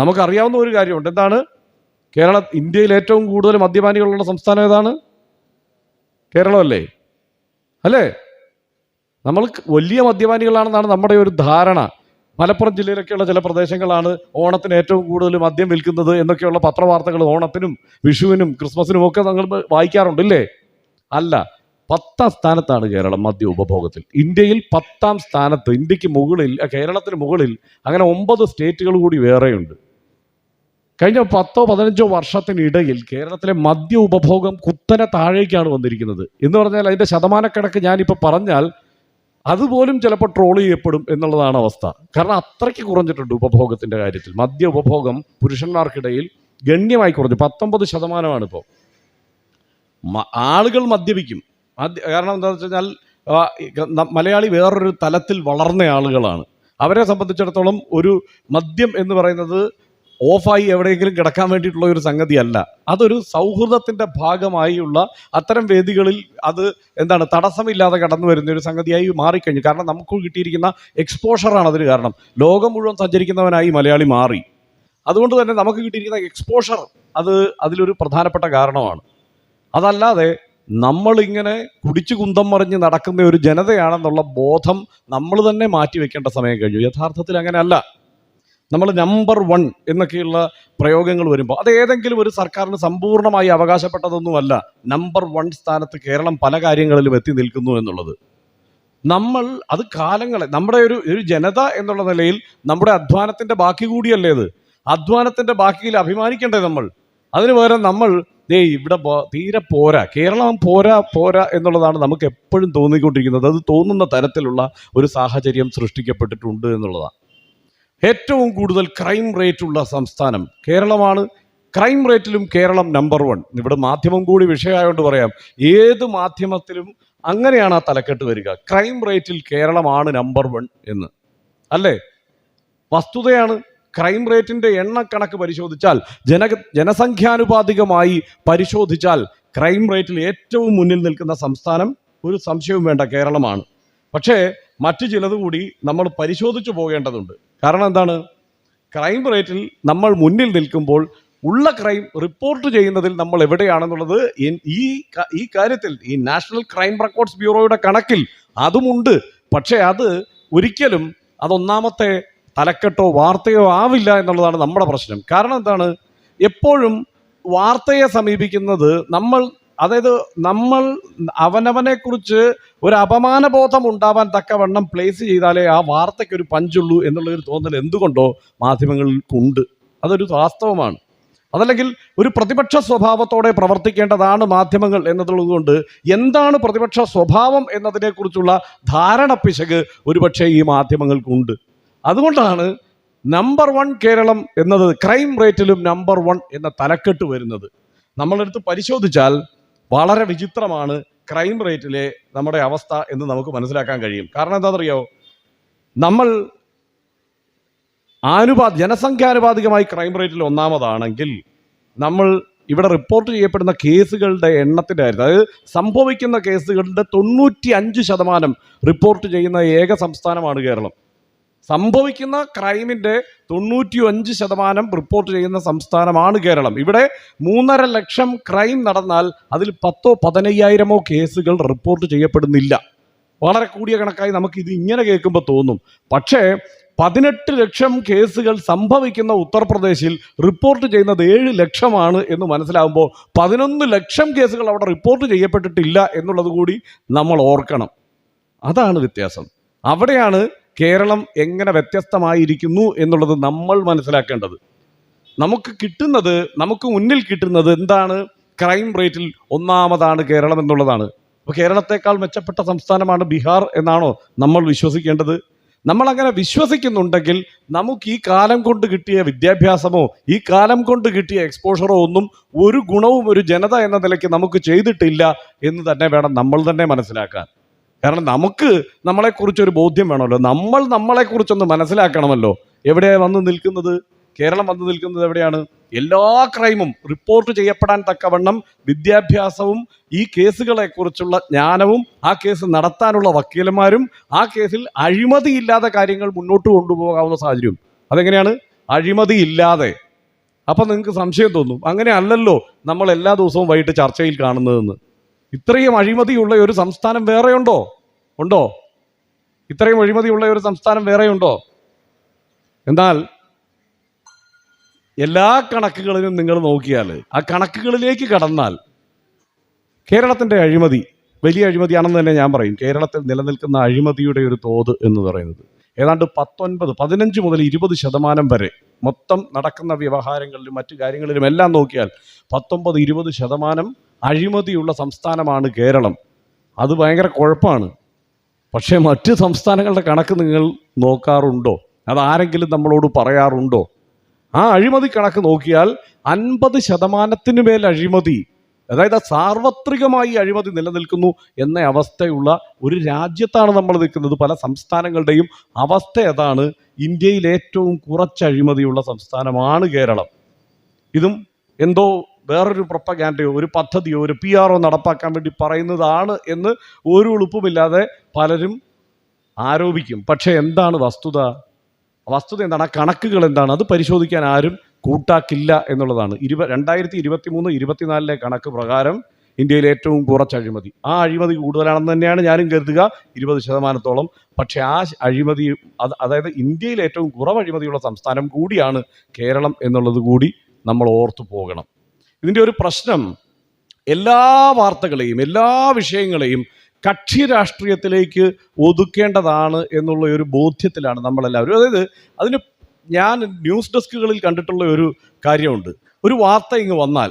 നമുക്കറിയാവുന്ന ഒരു കാര്യമുണ്ട്. എന്താണ്? കേരള ഇന്ത്യയിൽ ഏറ്റവും കൂടുതൽ മദ്യപാനികളുള്ള സംസ്ഥാനം ഏതാണ്? കേരളമല്ലേ? അല്ലേ? നമ്മൾ വലിയ മദ്യപാനികളാണെന്നാണ് നമ്മുടെ ഒരു ധാരണ. മലപ്പുറം ജില്ലയിലൊക്കെയുള്ള ചില പ്രദേശങ്ങളാണ് ഓണത്തിന് ഏറ്റവും കൂടുതൽ മദ്യം വിൽക്കുന്നത് എന്നൊക്കെയുള്ള പത്രവാർത്തകൾ ഓണത്തിനും വിഷുവിനും ക്രിസ്മസിനും ഒക്കെ നമ്മൾ വായിക്കാറുണ്ടല്ലേ അല്ല പത്താം സ്ഥാനത്താണ് കേരളം മദ്യ ഉപഭോഗത്തിൽ. ഇന്ത്യയിൽ പത്താം സ്ഥാനത്ത് ഇന്ത്യയ്ക്ക് മുകളിൽ കേരളത്തിന് മുകളിൽ അങ്ങനെ ഒമ്പത് സ്റ്റേറ്റുകൾ കൂടി വേറെയുണ്ട്. കഴിഞ്ഞ പത്തോ പതിനഞ്ചോ വർഷത്തിനിടയിൽ കേരളത്തിലെ മദ്യ ഉപഭോഗം കുത്തനെ താഴേക്കാണ് വന്നിരിക്കുന്നത്. എന്ന് പറഞ്ഞാൽ അതിന്റെ ശതമാനക്കണക്ക് ഞാനിപ്പോൾ പറഞ്ഞാൽ അതുപോലും ചിലപ്പോൾ ട്രോൾ ചെയ്യപ്പെടും എന്നുള്ളതാണ് അവസ്ഥ. കാരണം അത്രയ്ക്ക് കുറഞ്ഞിട്ടുണ്ട് ഉപഭോഗത്തിന്റെ കാര്യത്തിൽ. മദ്യ ഉപഭോഗം പുരുഷന്മാർക്കിടയിൽ ഗണ്യമായി കുറഞ്ഞു. പത്തൊമ്പത് ശതമാനമാണ് ഇപ്പോൾ ആളുകൾ മദ്യപിക്കും. മദ്യ കാരണം എന്താണെന്ന് വെച്ചാൽ മലയാളി വേറൊരു തലത്തിൽ വളർന്ന ആളുകളാണ്. അവരെ സംബന്ധിച്ചിടത്തോളം ഒരു മദ്യം എന്ന് പറയുന്നത് ഓഫായി എവിടെയെങ്കിലും കിടക്കാൻ വേണ്ടിയിട്ടുള്ള ഒരു സംഗതിയല്ല. അതൊരു സൗഹൃദത്തിന്റെ ഭാഗമായുള്ള അത്തരം വേദികളിൽ അത് എന്താണ് തടസ്സമില്ലാതെ കടന്നു വരുന്ന ഒരു സംഗതിയായി മാറിക്കഴിഞ്ഞു. കാരണം നമുക്ക് കിട്ടിയിരിക്കുന്ന എക്സ്പോഷറാണ് അതിന് കാരണം. ലോകം മുഴുവൻ സഞ്ചരിക്കുന്നവനായി മലയാളി മാറി. അതുകൊണ്ട് തന്നെ നമുക്ക് കിട്ടിയിരിക്കുന്ന എക്സ്പോഷർ അത് അതിലൊരു പ്രധാനപ്പെട്ട കാരണമാണ്. അതല്ലാതെ നമ്മളിങ്ങനെ കുടിച്ചു കുന്തം മറിഞ്ഞ് നടക്കുന്ന ഒരു ജനതയാണെന്നുള്ള ബോധം നമ്മൾ തന്നെ മാറ്റിവെക്കേണ്ട സമയം കഴിഞ്ഞു. യഥാർത്ഥത്തിൽ അങ്ങനെയല്ല. നമ്മൾ നമ്പർ വൺ എന്നൊക്കെയുള്ള പ്രയോഗങ്ങൾ വരുമ്പോൾ അത് ഏതെങ്കിലും ഒരു സർക്കാരിന് സമ്പൂർണമായി അവകാശപ്പെട്ടതൊന്നുമല്ല. നമ്പർ വൺ സ്ഥാനത്ത് കേരളം പല കാര്യങ്ങളിലും എത്തി നിൽക്കുന്നു എന്നുള്ളത്. നമ്മൾ അത് കാലങ്ങളെ നമ്മുടെ ഒരു ഒരു ജനത എന്നുള്ള നിലയിൽ നമ്മുടെ അധ്വാനത്തിന്റെ ബാക്കി കൂടിയല്ലേ അത് അധ്വാനത്തിന്റെ ബാക്കിയിൽ അഭിമാനിക്കണ്ടേ നമ്മൾ? അതിന് പകരം നമ്മൾ ദേ ഇവിടെ തീരെ പോരാ കേരളം പോരാ പോരാ എന്നുള്ളതാണ് നമുക്ക് എപ്പോഴും തോന്നിക്കൊണ്ടിരിക്കുന്നത്. അത് തോന്നുന്ന തരത്തിലുള്ള ഒരു സാഹചര്യം സൃഷ്ടിക്കപ്പെട്ടിട്ടുണ്ട് എന്നുള്ളതാണ്. ഏറ്റവും കൂടുതൽ ക്രൈം റേറ്റ് ഉള്ള സംസ്ഥാനം കേരളമാണ്. ക്രൈം റേറ്റിലും കേരളം നമ്പർ വൺ ഇവിടെ മാധ്യമം കൂടി വിഷയമായതുകൊണ്ട് പറയാം. ഏത് മാധ്യമത്തിലും അങ്ങനെയാണ് ആ തലക്കെട്ട് വരിക. ക്രൈം റേറ്റിൽ കേരളമാണ് നമ്പർ വൺ എന്ന്. അല്ലേ? വസ്തുതയാണ്. ക്രൈം റേറ്റിന്റെ എണ്ണക്കണക്ക് പരിശോധിച്ചാൽ ജന ജനസംഖ്യാനുപാതികമായി പരിശോധിച്ചാൽ ക്രൈം റേറ്റിൽ ഏറ്റവും മുന്നിൽ നിൽക്കുന്ന സംസ്ഥാനം ഒരു സംശയവും വേണ്ട കേരളമാണ്. പക്ഷേ മറ്റു ചിലത് കൂടി നമ്മൾ പരിശോധിച്ചു പോകേണ്ടതുണ്ട്. കാരണം എന്താണ്? ക്രൈം റേറ്റിൽ നമ്മൾ മുന്നിൽ നിൽക്കുമ്പോൾ ഉള്ള ക്രൈം റിപ്പോർട്ട് ചെയ്യുന്നതിൽ നമ്മൾ എവിടെയാണെന്നുള്ളത് ഈ ഈ കാര്യത്തിൽ ഈ നാഷണൽ ക്രൈം റെക്കോർഡ്സ് ബ്യൂറോയുടെ കണക്കിൽ അതുമുണ്ട്. പക്ഷേ അത് ഒരിക്കലും അതൊന്നാമത്തെ തലക്കെട്ടോ വാർത്തയോ ആവില്ല എന്നുള്ളതാണ് നമ്മുടെ പ്രശ്നം. കാരണം എന്താണ്? എപ്പോഴും വാർത്തയെ സമീപിക്കുന്നത് നമ്മൾ അതായത് നമ്മൾ അവനവനെ കുറിച്ച് ഒരു അപമാനബോധം ഉണ്ടാവാൻ തക്കവണ്ണം പ്ലേസ് ചെയ്താലേ ആ വാർത്തയ്ക്ക് ഒരു പഞ്ചുള്ളൂ എന്നുള്ള ഒരു തോന്നൽ എന്തുകൊണ്ടോ മാധ്യമങ്ങൾക്കുണ്ട്. അതൊരു വാസ്തവമാണ്. അതല്ലെങ്കിൽ ഒരു പ്രതിപക്ഷ സ്വഭാവത്തോടെ പ്രവർത്തിക്കേണ്ടതാണ് മാധ്യമങ്ങൾ എന്നതുകൊണ്ട് എന്താണ് പ്രതിപക്ഷ സ്വഭാവം എന്നതിനെക്കുറിച്ചുള്ള ധാരണ പിശക് ഒരുപക്ഷെ ഈ മാധ്യമങ്ങൾക്കുണ്ട്. അതുകൊണ്ടാണ് നമ്പർ വൺ കേരളം എന്നത് ക്രൈം റേറ്റിലും നമ്പർ വൺ എന്ന തലക്കെട്ട് വരുന്നത്. നമ്മളെടുത്ത് പരിശോധിച്ചാൽ വളരെ വിചിത്രമാണ് ക്രൈം റേറ്റിലെ നമ്മുടെ അവസ്ഥ എന്ന് നമുക്ക് മനസ്സിലാക്കാൻ കഴിയും. കാരണം എന്താണെന്നറിയോ? നമ്മൾ ആനുപാ ജനസംഖ്യാനുപാതികമായി ക്രൈം റേറ്റിൽ ഒന്നാമതാണെങ്കിൽ നമ്മൾ ഇവിടെ റിപ്പോർട്ട് ചെയ്യപ്പെടുന്ന കേസുകളുടെ എണ്ണത്തിന്റെ കാര്യത്തിൽ അതായത് സംഭവിക്കുന്ന കേസുകളുടെ തൊണ്ണൂറ്റി അഞ്ച് ശതമാനം റിപ്പോർട്ട് ചെയ്യുന്ന ഏക സംസ്ഥാനമാണ് കേരളം. സംഭവിക്കുന്ന ക്രൈമിന്റെ തൊണ്ണൂറ്റി അഞ്ച് ശതമാനം റിപ്പോർട്ട് ചെയ്യുന്ന സംസ്ഥാനമാണ് കേരളം. ഇവിടെ മൂന്നര ലക്ഷം ക്രൈം നടന്നാൽ അതിൽ പത്തോ പതിനയ്യായിരമോ കേസുകൾ റിപ്പോർട്ട് ചെയ്യപ്പെടുന്നില്ല. വളരെ കൂടിയ കണക്കായി നമുക്ക് ഇത് ഇങ്ങനെ കേൾക്കുമ്പോൾ തോന്നും. പക്ഷേ പതിനെട്ട് ലക്ഷം കേസുകൾ സംഭവിക്കുന്ന ഉത്തർപ്രദേശിൽ റിപ്പോർട്ട് ചെയ്യുന്നത് ഏഴ് ലക്ഷമാണ് എന്ന് മനസ്സിലാകുമ്പോൾ പതിനൊന്ന് ലക്ഷം കേസുകൾ അവിടെ റിപ്പോർട്ട് ചെയ്യപ്പെട്ടിട്ടില്ല എന്നുള്ളത് കൂടി നമ്മൾ ഓർക്കണം. അതാണ് വ്യത്യാസം. അവിടെയാണ് കേരളം എങ്ങനെ വ്യത്യസ്തമായിരിക്കുന്നു എന്നുള്ളത് നമ്മൾ മനസ്സിലാക്കേണ്ടത്. നമുക്ക് കിട്ടുന്നത് നമുക്ക് മുന്നിൽ കിട്ടുന്നത് എന്താണ്? ക്രൈം റേറ്റിൽ ഒന്നാമതാണ് കേരളം എന്നുള്ളതാണ്. അപ്പോൾ കേരളത്തെക്കാൾ മെച്ചപ്പെട്ട സംസ്ഥാനമാണ് ബീഹാർ എന്നാണോ നമ്മൾ വിശ്വസിക്കേണ്ടത്? നമ്മൾ അങ്ങനെ വിശ്വസിക്കുന്നുണ്ടെങ്കിൽ നമുക്ക് ഈ കാലം കൊണ്ട് കിട്ടിയ വിദ്യാഭ്യാസമോ ഈ കാലം കൊണ്ട് കിട്ടിയ എക്സ്പോഷറോ ഒന്നും ഒരു ഗുണവും ഒരു ജനത എന്ന നിലയ്ക്ക് നമുക്ക് ചെയ്തിട്ടില്ല എന്ന് തന്നെ വേണം നമ്മൾ തന്നെ മനസ്സിലാക്കാൻ. കാരണം നമുക്ക് നമ്മളെക്കുറിച്ച് ഒരു ബോധ്യം വേണമല്ലോ. നമ്മൾ നമ്മളെക്കുറിച്ചൊന്ന് മനസ്സിലാക്കണമല്ലോ. എവിടെയാണ് വന്ന് നിൽക്കുന്നത്? കേരളം വന്ന് നിൽക്കുന്നത് എവിടെയാണ്? എല്ലാ ക്രൈമും റിപ്പോർട്ട് ചെയ്യപ്പെടാൻ തക്കവണ്ണം വിദ്യാഭ്യാസവും ഈ കേസുകളെക്കുറിച്ചുള്ള ജ്ഞാനവും ആ കേസ് നടത്താനുള്ള വക്കീലന്മാരും ആ കേസിൽ അഴിമതിയില്ലാതെ കാര്യങ്ങൾ മുന്നോട്ട് കൊണ്ടുപോകാവുന്ന സാഹചര്യം. അതെങ്ങനെയാണ്? അഴിമതി ഇല്ലാതെ അപ്പം നിങ്ങൾക്ക് സംശയം തോന്നും. അങ്ങനെ അല്ലല്ലോ നമ്മൾ എല്ലാ ദിവസവും വൈകിട്ട് ചർച്ചയിൽ കാണുന്നതെന്ന്. ഇത്രയും അഴിമതിയുള്ള ഒരു സംസ്ഥാനം വേറെയുണ്ടോ? ഉണ്ടോ? ഇത്രയും അഴിമതിയുള്ള ഒരു സംസ്ഥാനം വേറെയുണ്ടോ? എന്നാൽ എല്ലാ കണക്കുകളിലും നിങ്ങൾ നോക്കിയാൽ ആ കണക്കുകളിലേക്ക് കടന്നാൽ കേരളത്തിന്റെ അഴിമതി വലിയ അഴിമതിയാണെന്ന് തന്നെ ഞാൻ പറയും. കേരളത്തിൽ നിലനിൽക്കുന്ന അഴിമതിയുടെ ഒരു തോത് എന്ന് പറയുന്നത് ഏതാണ്ട് പത്തൊൻപത് പതിനഞ്ച് മുതൽ ഇരുപത് ശതമാനം വരെ മൊത്തം നടക്കുന്ന വ്യവഹാരങ്ങളിലും മറ്റു കാര്യങ്ങളിലും എല്ലാം നോക്കിയാൽ പത്തൊമ്പത് ഇരുപത് ശതമാനം അഴിമതിയുള്ള സംസ്ഥാനമാണ് കേരളം. അത് ഭയങ്കര കുഴപ്പമാണ് പക്ഷേ മറ്റ് സംസ്ഥാനങ്ങളുടെ കണക്ക് നിങ്ങൾ നോക്കാറുണ്ടോ? അതാരെങ്കിലും നമ്മളോട് പറയാറുണ്ടോ? ആ അഴിമതി കണക്ക് നോക്കിയാൽ അൻപത് ശതമാനത്തിന് മേൽ അഴിമതി അതായത് സാർവത്രികമായി അഴിമതി നിലനിൽക്കുന്നു എന്ന അവസ്ഥയുള്ള ഒരു രാജ്യത്താണ് നമ്മൾ നിൽക്കുന്നത്. പല സംസ്ഥാനങ്ങളുടെയും അവസ്ഥ അതാണ്. ഇന്ത്യയിൽ ഏറ്റവും കുറച്ച് അഴിമതിയുള്ള സംസ്ഥാനമാണ് കേരളം. ഇതും എന്തോ വേറൊരു പ്രൊപ്പഗാൻഡയോ ഒരു പദ്ധതിയോ ഒരു പി ആറോ നടപ്പാക്കാൻ വേണ്ടി പറയുന്നതാണ് എന്ന് ഒരു ഉളുപ്പുമില്ലാതെ പലരും ആരോപിക്കും. പക്ഷേ എന്താണ് വസ്തുത? വസ്തുത എന്താണ്? ആ കണക്കുകൾ എന്താണ്? അത് പരിശോധിക്കാൻ ആരും കൂട്ടാക്കില്ല എന്നുള്ളതാണ്. ഇരുപ രണ്ടായിരത്തി ഇരുപത്തി മൂന്ന് ഇരുപത്തിനാലിലെ കണക്ക് പ്രകാരം ഇന്ത്യയിൽ ഏറ്റവും കുറച്ച് അഴിമതി. ആ അഴിമതി കൂടുതലാണെന്ന് തന്നെയാണ് ഞാനും കരുതുക. ഇരുപത് ശതമാനത്തോളം. പക്ഷേ ആ അഴിമതി അത് അതായത് ഇന്ത്യയിൽ ഏറ്റവും കുറവ് അഴിമതിയുള്ള സംസ്ഥാനം കൂടിയാണ് കേരളം എന്നുള്ളത് കൂടി നമ്മൾ ഓർത്തു പോകണം. ഇതിന്റെ ഒരു പ്രശ്നം എല്ലാ വാർത്തകളെയും എല്ലാ വിഷയങ്ങളെയും കക്ഷി രാഷ്ട്രീയത്തിലേക്ക് ഒതുക്കേണ്ടതാണ് എന്നുള്ള ഒരു ബോധ്യത്തിലാണ് നമ്മളെല്ലാവരും. അതായത് അതിന് ഞാൻ ന്യൂസ് ഡെസ്കുകളിൽ കണ്ടിട്ടുള്ള ഒരു കാര്യമുണ്ട്. ഒരു വാർത്ത ഇങ്ങ് വന്നാൽ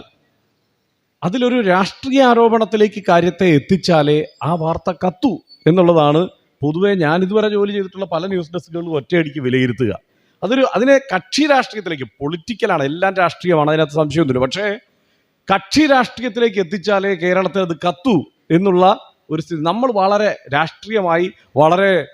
അതിലൊരു രാഷ്ട്രീയ ആരോപണത്തിലേക്ക് കാര്യത്തെ എത്തിച്ചാലേ ആ വാർത്ത കത്തു എന്നുള്ളതാണ് പൊതുവേ ഞാൻ ഇതുവരെ ജോലി ചെയ്തിട്ടുള്ള പല ന്യൂസ് ഡെസ്കുകളിലും ഒറ്റയടിക്ക് വിലയിരുത്തുക. അതൊരു അതിനെ കക്ഷി രാഷ്ട്രീയത്തിലേക്ക് പൊളിറ്റിക്കലാണ് എല്ലാം രാഷ്ട്രീയമാണ് അതിനകത്ത് സംശയമൊന്നുമില്ല. പക്ഷേ കക്ഷി രാഷ്ട്രീയത്തിലേക്ക് എത്തിച്ചാലേ കേരളത്തിൽ അത് കത്തു എന്നുള്ള ഒരു സ്ഥിതി. നമ്മൾ വളരെ രാഷ്ട്രീയമായി വളരെ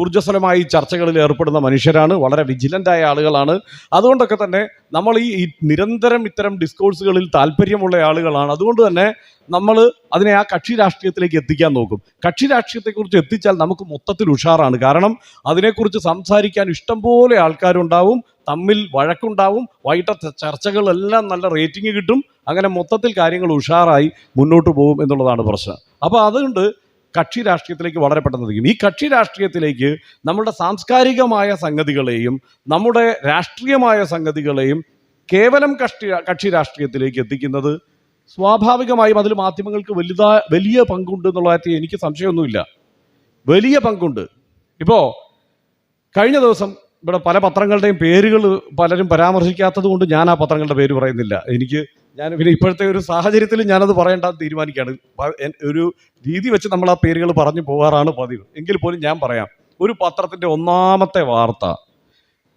ഊർജസ്വലമായി ചർച്ചകളിൽ ഏർപ്പെടുന്ന മനുഷ്യരാണ് വളരെ വിജിലന്റായ ആളുകളാണ്. അതുകൊണ്ടൊക്കെ തന്നെ നമ്മൾ ഈ നിരന്തരം ഇത്തരം ഡിസ്കോഴ്സുകളിൽ താല്പര്യമുള്ള ആളുകളാണ്. അതുകൊണ്ട് തന്നെ നമ്മൾ അതിനെ ആ കക്ഷി രാഷ്ട്രീയത്തിലേക്ക് എത്തിക്കാൻ നോക്കും. കക്ഷി രാഷ്ട്രീയത്തെക്കുറിച്ച് എത്തിച്ചാൽ നമുക്ക് മൊത്തത്തിൽ ഉഷാറാണ്. കാരണം അതിനെക്കുറിച്ച് സംസാരിക്കാൻ ഇഷ്ടംപോലെ ആൾക്കാരുണ്ടാവും തമ്മിൽ വഴക്കുണ്ടാവും വൈകിട്ടത്തെ ചർച്ചകളെല്ലാം നല്ല റേറ്റിംഗ് കിട്ടും. അങ്ങനെ മൊത്തത്തിൽ കാര്യങ്ങൾ ഉഷാറായി മുന്നോട്ട് പോകും എന്നുള്ളതാണ് പ്രശ്നം. അപ്പോൾ അതുകൊണ്ട് കക്ഷി രാഷ്ട്രീയത്തിലേക്ക് വളരെ പെട്ടെന്ന് എത്തിക്കും ഈ കക്ഷി രാഷ്ട്രീയത്തിലേക്ക് നമ്മുടെ സാംസ്കാരികമായ സംഗതികളെയും നമ്മുടെ രാഷ്ട്രീയമായ സംഗതികളെയും കേവലം കക്ഷി കക്ഷി രാഷ്ട്രീയത്തിലേക്ക് എത്തിക്കുന്നത് സ്വാഭാവികമായും അതിൽ മാധ്യമങ്ങൾക്ക് വലുതാ വലിയ പങ്കുണ്ട് എന്നുള്ള കാര്യത്തിൽ എനിക്ക് സംശയമൊന്നുമില്ല. വലിയ പങ്കുണ്ട്. ഇപ്പോൾ കഴിഞ്ഞ ദിവസം ഇവിടെ പല പത്രങ്ങളുടെയും പേരുകൾ പലരും പരാമർശിക്കാത്തത് കൊണ്ട് ഞാൻ ആ പത്രങ്ങളുടെ പേര് പറയുന്നില്ല. എനിക്ക് ഞാൻ പിന്നെ ഇപ്പോഴത്തെ ഒരു സാഹചര്യത്തിൽ ഞാനത് പറയേണ്ട തീരുമാനിക്കുകയാണ്. ഒരു രീതി വെച്ച് നമ്മൾ ആ പേരുകൾ പറഞ്ഞു പോകാറാണ് പതിവ്. എങ്കിൽ പോലും ഞാൻ പറയാം ഒരു പത്രത്തിന്റെ ഒന്നാമത്തെ വാർത്ത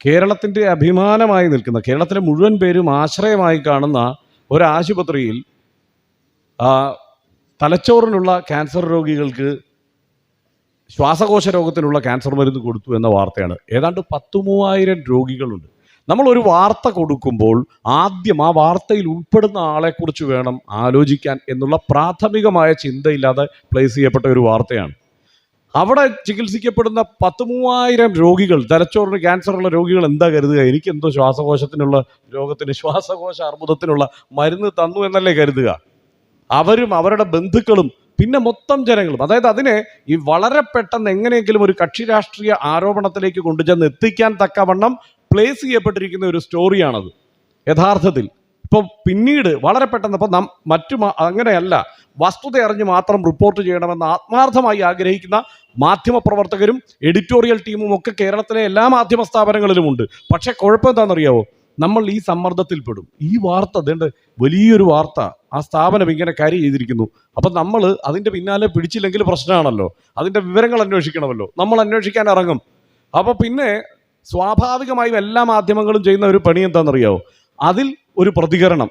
കേരളത്തിന്റെ അഭിമാനമായി നിൽക്കുന്ന കേരളത്തിലെ മുഴുവൻ പേരും ആശ്രയമായി കാണുന്ന ഒരു ആശുപത്രിയിൽ തലച്ചോറിനുള്ള ക്യാൻസർ രോഗികൾക്ക് ശ്വാസകോശ രോഗത്തിനുള്ള ക്യാൻസർ മരുന്ന് കൊടുത്തു എന്ന വാർത്തയാണ്. ഏതാണ്ട് പത്തു മൂവായിരം രോഗികളുണ്ട്. നമ്മൾ ഒരു വാർത്ത കൊടുക്കുമ്പോൾ ആദ്യം ആ വാർത്തയിൽ ഉൾപ്പെടുന്ന ആളെക്കുറിച്ച് വേണം ആലോചിക്കാൻ എന്നുള്ള പ്രാഥമികമായ ചിന്തയില്ലാതെ പ്ലേസ് ചെയ്യപ്പെട്ട ഒരു വാർത്തയാണ്. അവിടെ ചികിത്സിക്കപ്പെടുന്ന പത്ത് മൂവായിരം രോഗികൾ തലച്ചോറിന് ക്യാൻസറുള്ള രോഗികൾ എന്താ കരുതുക? എനിക്കെന്തോ ശ്വാസകോശത്തിനുള്ള രോഗത്തിന് ശ്വാസകോശ അർബുദത്തിനുള്ള മരുന്ന് തന്നു എന്നല്ലേ കരുതുക? അവരും അവരുടെ ബന്ധുക്കളും പിന്നെ മൊത്തം ജനങ്ങളും. അതായത് അതിനെ ഈ വളരെ പെട്ടെന്ന് എങ്ങനെയെങ്കിലും ഒരു കക്ഷി രാഷ്ട്രീയ ആരോപണത്തിലേക്ക് കൊണ്ടുചെന്ന് എത്തിക്കാൻ തക്കവണ്ണം പ്ലേസ് ചെയ്യപ്പെട്ടിരിക്കുന്ന ഒരു സ്റ്റോറിയാണത് യഥാർത്ഥത്തിൽ. ഇപ്പോൾ പിന്നീട് വളരെ പെട്ടെന്ന് ഇപ്പം നാം മറ്റു അങ്ങനെയല്ല. വസ്തുത അറിഞ്ഞ് മാത്രം റിപ്പോർട്ട് ചെയ്യണമെന്ന് ആത്മാർത്ഥമായി ആഗ്രഹിക്കുന്ന മാധ്യമപ്രവർത്തകരും എഡിറ്റോറിയൽ ടീമും ഒക്കെ കേരളത്തിലെ എല്ലാ മാധ്യമ സ്ഥാപനങ്ങളിലുമുണ്ട് പക്ഷേ കുഴപ്പം എന്താണെന്നറിയാവോ നമ്മൾ ഈ സമ്മർദ്ദത്തിൽ പെടും. ഈ വാർത്ത അതുകൊണ്ട് വലിയൊരു വാർത്ത ആ സ്ഥാപനം ഇങ്ങനെ കാര്യം ചെയ്തിരിക്കുന്നു. അപ്പം നമ്മൾ അതിന്റെ പിന്നാലെ പിടിച്ചില്ലെങ്കിൽ പ്രശ്നമാണല്ലോ. അതിന്റെ വിവരങ്ങൾ അന്വേഷിക്കണമല്ലോ. നമ്മൾ അന്വേഷിക്കാൻ ഇറങ്ങും. അപ്പോൾ പിന്നെ സ്വാഭാവികമായും എല്ലാ മാധ്യമങ്ങളും ചെയ്യുന്ന ഒരു പണി എന്താണെന്നറിയോ? അതിൽ ഒരു പ്രതികരണം.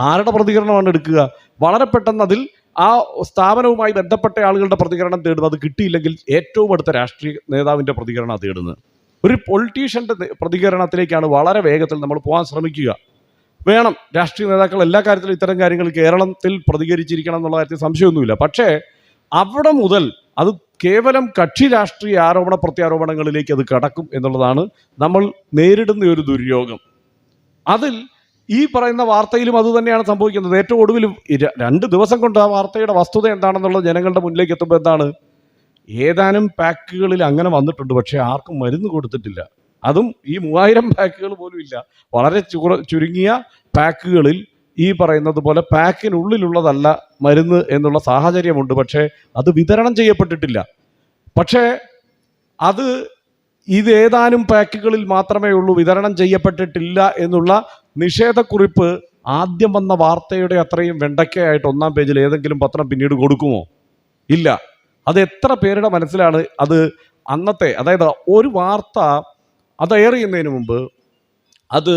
ആരുടെ പ്രതികരണമാണ് എടുക്കുക? വളരെ പെട്ടെന്ന് അതിൽ ആ സ്ഥാപനവുമായി ബന്ധപ്പെട്ട ആളുകളുടെ പ്രതികരണം തേടുന്നത്. അത് കിട്ടിയില്ലെങ്കിൽ ഏറ്റവും അടുത്ത രാഷ്ട്രീയ നേതാവിന്റെ പ്രതികരണം തേടുന്നത്. ഒരു പൊളിറ്റീഷ്യന്റെ പ്രതികരണത്തിലേക്കാണ് വളരെ വേഗത്തിൽ നമ്മൾ പോകാൻ ശ്രമിക്കുക. വേണം. രാഷ്ട്രീയ നേതാക്കൾ എല്ലാ കാര്യത്തിലും ഇത്തരം കാര്യങ്ങൾ കേരളത്തിൽ പ്രതികരിച്ചിരിക്കണം എന്നുള്ള കാര്യത്തിൽ സംശയമൊന്നുമില്ല. പക്ഷേ അവിടെ മുതൽ അത് കേവലം കക്ഷി രാഷ്ട്രീയ ആരോപണ പ്രത്യാരോപണങ്ങളിലേക്ക് അത് കടക്കും എന്നുള്ളതാണ് നമ്മൾ നേരിടുന്ന ഒരു ദുര്യോഗം. അതിൽ ഈ പറയുന്ന വാർത്തയിലും അത് തന്നെയാണ് സംഭവിക്കുന്നത്. ഏറ്റവും ഒടുവിൽ രണ്ട് ദിവസം കൊണ്ട് ആ വാർത്തയുടെ വസ്തുത എന്താണെന്നുള്ളത് ജനങ്ങളുടെ മുന്നിലേക്ക് എത്തുമ്പോൾ എന്താണ്? ഏതാനും പാക്കുകളിൽ അങ്ങനെ വന്നിട്ടുണ്ട് പക്ഷേ ആർക്കും മരുന്ന് കൊടുത്തിട്ടില്ല. അതും ഈ മൂവായിരം പാക്കുകൾ പോലും ഇല്ല. വളരെ ചുരുങ്ങിയ പാക്കുകളിൽ ഈ പറയുന്നത് പോലെ പാക്കിനുള്ളിലുള്ളതല്ല മരുന്ന് എന്നുള്ള സാഹചര്യമുണ്ട്. പക്ഷേ അത് വിതരണം ചെയ്യപ്പെട്ടിട്ടില്ല. പക്ഷേ അത് ഇത് ഏതാനും പാക്കുകളിൽ മാത്രമേ ഉള്ളൂ വിതരണം ചെയ്യപ്പെട്ടിട്ടില്ല എന്നുള്ള നിഷേധക്കുറിപ്പ് ആദ്യം വന്ന വാർത്തയുടെ അത്രയും വെണ്ടയ്ക്കയായിട്ട് ഒന്നാം പേജിൽ ഏതെങ്കിലും പത്രം പിന്നീട് കൊടുക്കുമോ? ഇല്ല. അത് എത്ര പേരുടെ മനസ്സിലാണ് അത് അന്നത്തെ അതായത് ഒരു വാർത്ത അത് എയർ ചെയ്യുന്നതിന് മുമ്പ് അത്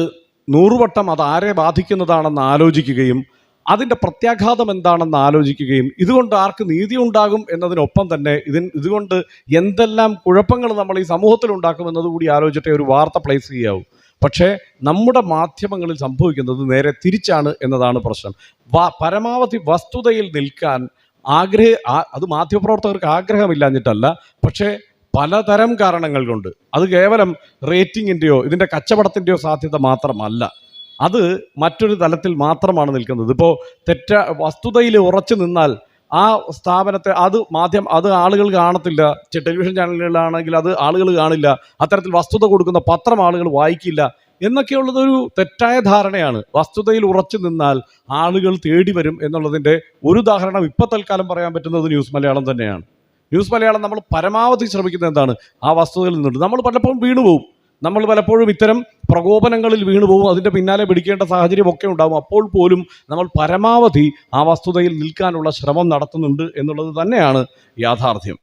നൂറുവട്ടം അത് ആരെ ബാധിക്കുന്നതാണെന്ന് ആലോചിക്കുകയും അതിന്റെ പ്രത്യാഘാതം എന്താണെന്ന് ആലോചിക്കുകയും ഇതുകൊണ്ട് ആർക്ക് നീതി ഉണ്ടാകും എന്നതിനൊപ്പം തന്നെ ഇതിൻ ഇതുകൊണ്ട് എന്തെല്ലാം കുഴപ്പങ്ങൾ നമ്മൾ ഈ സമൂഹത്തിൽ ഉണ്ടാക്കും എന്നതുകൂടി ആലോചിച്ചിട്ടേ ഒരു വാർത്ത പ്ലേസ് ചെയ്യാവൂ. പക്ഷേ നമ്മുടെ മാധ്യമങ്ങളിൽ സംഭവിക്കുന്നത് നേരെ തിരിച്ചാണ് എന്നതാണ് പ്രശ്നം. പരമാവധി വസ്തുതയിൽ നിൽക്കാൻ ആഗ്രഹ അത് മാധ്യമപ്രവർത്തകർക്ക് ആഗ്രഹമില്ലാഞ്ഞിട്ടല്ല. പക്ഷേ പലതരം കാരണങ്ങൾ കൊണ്ട്. അത് കേവലം റേറ്റിങ്ങിന്റെയോ ഇതിന്റെ കച്ചവടത്തിന്റെയോ സാധ്യത മാത്രമല്ല. അത് മറ്റൊരു തലത്തിൽ മാത്രമാണ് നിൽക്കുന്നത്. ഇപ്പോൾ തെറ്റ വസ്തുതയിൽ ഉറച്ചു നിന്നാൽ ആ സ്ഥാപനത്തെ അത് മാധ്യമം അത് ആളുകൾ കാണത്തില്ല. ടെലിവിഷൻ ചാനലുകളിലാണെങ്കിൽ അത് ആളുകൾ കാണില്ല. അത്തരത്തിൽ വസ്തുത കൊടുക്കുന്ന പത്രം ആളുകൾ വായിക്കില്ല. എന്നൊക്കെയുള്ളതൊരു തെറ്റായ ധാരണയാണ്. വസ്തുതയിൽ ഉറച്ചു നിന്നാൽ ആളുകൾ തേടി വരും എന്നുള്ളതിന്റെ ഒരു ഉദാഹരണം ഇപ്പോൾ തൽക്കാലം പറയാൻ പറ്റുന്നത് ന്യൂസ് മലയാളം തന്നെയാണ്. ന്യൂസ് മലയാളം നമ്മൾ പരമാവധി ശ്രമിക്കുന്നത് എന്താണ്? ആ വസ്തുതയിൽ നിന്നുണ്ട്. നമ്മൾ പലപ്പോഴും വീണുപോകും നമ്മൾ പലപ്പോഴും ഇത്തരം പ്രകോപനങ്ങളിൽ വീണുപോകും അതിന്റെ പിന്നാലെ പിടിക്കേണ്ട സാഹചര്യമൊക്കെ ഉണ്ടാകും അപ്പോൾ പോലും നമ്മൾ പരമാവധി ആ വസ്തുതയിൽ നിൽക്കാനുള്ള ശ്രമം നടത്തുന്നുണ്ട് എന്നുള്ളത് തന്നെയാണ് യാഥാർത്ഥ്യം.